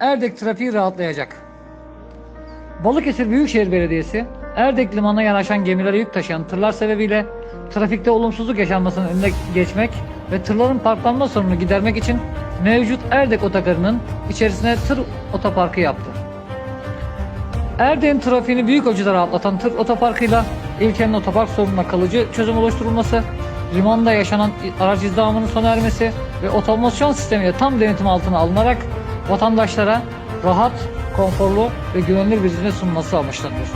Erdek trafiği rahatlayacak. Balıkesir Büyükşehir Belediyesi, Erdek limanına yanaşan gemilere yük taşıyan tırlar sebebiyle trafikte olumsuzluk yaşanmasının önüne geçmek ve tırların parklanma sorununu gidermek için mevcut Erdek otogarının içerisine tır otoparkı yaptı. Erdek'in trafiğini büyük ölçüde rahatlatan tır otoparkıyla ilçenin otopark sorununa kalıcı çözüm oluşturulması, limanda yaşanan araç izdihamının sona ermesi ve otomasyon sistemiyle tam denetim altına alınarak vatandaşlara rahat, konforlu ve güvenilir bir hizmet sunması amaçlanıyor.